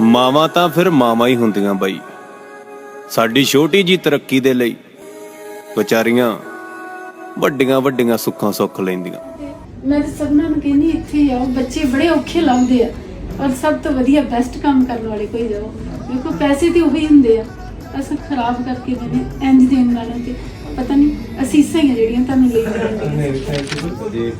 ਮਾਵਾਂ ਤਾਂ ਫਿਰ ਮਾਵਾਂ ਹੀ ਹੁੰਦੀਆਂ ਬਾਈ। ਸਾਡੀ ਛੋਟੀ ਜੀ ਤਰੱਕੀ ਦੇ ਲਈ ਵਿਚਾਰੀਆਂ ਵੱਡੀਆਂ ਵੱਡੀਆਂ ਸੁੱਖਾਂ ਸੁੱਖ ਲੈਂਦੀਆਂ। ਮੈਂ ਤਾਂ ਸਭਨਾਂ ਨੂੰ ਕਹਿੰਦੀ ਇੱਥੇ ਹੀ ਆਓ ਬੱਚੇ ਬੜੇ ਔਖੇ ਲਾਉਂਦੇ ਆ ਔਰ ਸਭ ਤੋਂ ਵਧੀਆ ਬੈਸਟ ਕੰਮ ਕਰਨ ਵਾਲੇ ਕੋਈ ਜਾਓ। ਦੇਖੋ ਪੈਸੇ ਤੇ ਉਹੀ ਹੁੰਦੇ ਆ ਅਸਾਂ ਖਰਾਬ ਕਰਕੇ ਮੈਨੇ ਇੰਜ ਦੇਣ ਵਾਲਿਆਂ ਤੇ। ਪਤਾ ਨਹੀਂ ਅਸੀਸਾਂ ਹੀ ਜਿਹੜੀਆਂ ਤੁਹਾਨੂੰ ਲਈ ਨਹੀਂ ਥੈਂਕ ਯੂ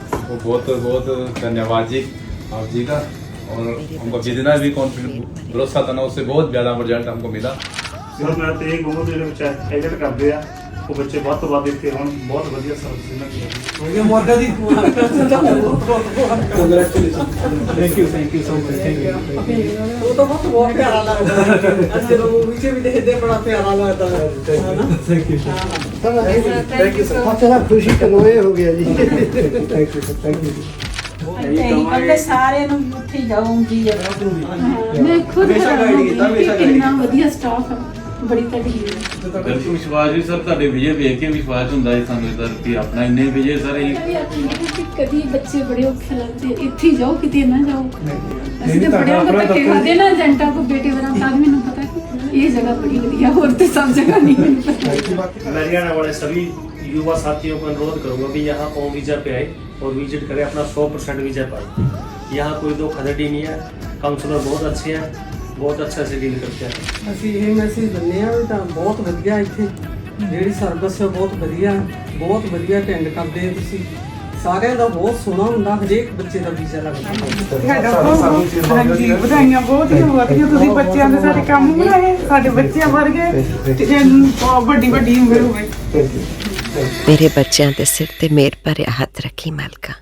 ਬਹੁਤ ਬਹੁਤ ਧੰਨਵਾਦ ਜੀ ਆਪ ਜੀ ਦਾ। और हमको जितना भी कॉन्फिडेंस भरोसा था ना उससे बहुत ज़्यादा रिजल्ट हमको मिला ਸਰ ਮੈਂ ਤੇ ਇਹ ਕਹੂੰਗਾ ਜਿਹੜੇ ਬੱਚੇ ਐਡਿਟ ਕਰਦੇ ਆ ਉਹ ਬੱਚੇ ਵੱਧ ਤੋਂ ਵੱਧ ਇੱਥੇ ਹੁਣ ਬਹੁਤ ਵਧੀਆ ਸਰਵਿਸ ਇਹਨਾਂ ਦੀ ਹੈ ਉਹ ਤਾਂ ਬਹੁਤ ਬਹੁਤ ਪਿਆਰਾ ਲੱਗਦਾ ਹੈ ਅਸੀਂ ਮੂਵੀ 'ਚ ਵੀ ਦੇਖਦੇ ਬੜਾ ਪਿਆਰਾ ਲੱਗਦਾ ਹੈ thank you thank you sir ਬਹੁਤ ਖੁਸ਼ੀ ਕਨੋਏ ਹੋ ਗਿਆ ਜੀ ਥੈਂਕ ਯੂ ਥੈਂਕ ਯੂ ਕਹਿੰਦੇ ਸਾਰਿਆਂ ਨੂੰ ਉੱਥੇ ਜਾਊਂਗੀ ਮੈਂ ਖੁਦ ਹੈਰਾਨ ਹੋ ਗਈ ਕਿ ਕਿੰਨਾ ਵਧੀਆ ਸਟਾਫ ਹੈ ਬੜੀ ਤੁਹਾਡੀ ਬਿਲਕੁਲ ਵਿਸ਼ਵਾਸ ਵੀ ਸਰ ਤੁਹਾਡੇ ਵਿਜੇ ਵੇਖ ਕੇ ਵਿਸ਼ਵਾਸ ਹੁੰਦਾ ਹੈ ਸਾਨੂੰ ਇਧਰ ਕਿ ਆਪਣਾ ਇੰਨੇ ਵਿਜੇ ਸਰ ਇਹ ਕਦੀ ਆਪਣੀ ਕਿ ਕਦੀ ਬੱਚੇ ਬੜੇ ਔਖੇ ਲੱਗਦੇ ਇੱਥੇ ਹੀ ਜਾਓ ਕਿਤੇ ਨਾ ਜਾਓ ਅਸੀਂ ਤਾਂ ਬੜੇ ਔਖੇ ਧੱਕੇ ਖਾਦੇ ਨਾ ਏਜੰਟਾਂ ਕੋ ਬੇਟੇ ਵਰਾਂ ਤਾਂ ਵੀ ਮੈਨੂੰ ਪਤਾ ਕਿ ਇਹ ਜਗ੍ਹਾ ਬੜੀ ਵਧੀਆ ਹੋਰ ਤੇ ਸਭ ਜਗ੍ਹਾ नहीं ਮੈਨੂੰ पता मैं हरियाणा वाले सभी युवा साथियों को अनुरोध करूंगा कि यहाँ ओम वीजा पे आए और विजिट करें अपना 100 परसेंट वीजा पाए यहाँ कोई दो खदड़ी नहीं है काउंसलर बहुत अच्छे हैं बहुत अच्छा से डील करते हैं ਅਸੀਂ ਇਹ ਮੈਸੇਜ ਦਿੰਦੇ ਆ ਵੀ ਤਾਂ ਬਹੁਤ ਵਧੀਆ ਇੱਥੇ ਜਿਹੜੀ ਸਰਵਿਸ ਹੈ ਬਹੁਤ ਵਧੀਆ ਬਹੁਤ ਵਧੀਆ ਅਟੈਂਡ ਕਰਦੇ ਆ ਤੁਸੀਂ ਸਾਰਿਆਂ ਦਾ ਬਹੁਤ ਸੋਹਣਾ ਹੁੰਦਾ ਹਰੇਕ ਬੱਚੇ ਦਾ ਵੀਜ਼ਾ ਲੱਗਦਾ। ਸਾਡਾ ਬਹੁਤ ਹਾਂਜੀ ਵਧਾਈਆਂ ਬਹੁਤ ਹੀ ਵਧੀਆ ਤੁਸੀਂ ਬੱਚਿਆਂ ਦੇ ਸਾਡੇ ਕੰਮ ਬਣਾਏ ਸਾਡੇ ਬੱਚਿਆਂ ਵਰਗੇ ਤੇ ਬਹੁਤ ਵੱਡੀ ਵੱਡੀ ਉਮਰ ਹੋਵੇ। ਮੇਰੇ ਬੱਚਿਆਂ ਦੇ ਸਿਰ ਤੇ ਮੇਰ ਭਰਿਆ ਹੱਥ ਰੱਖੀ ਮਾਲਕਾ।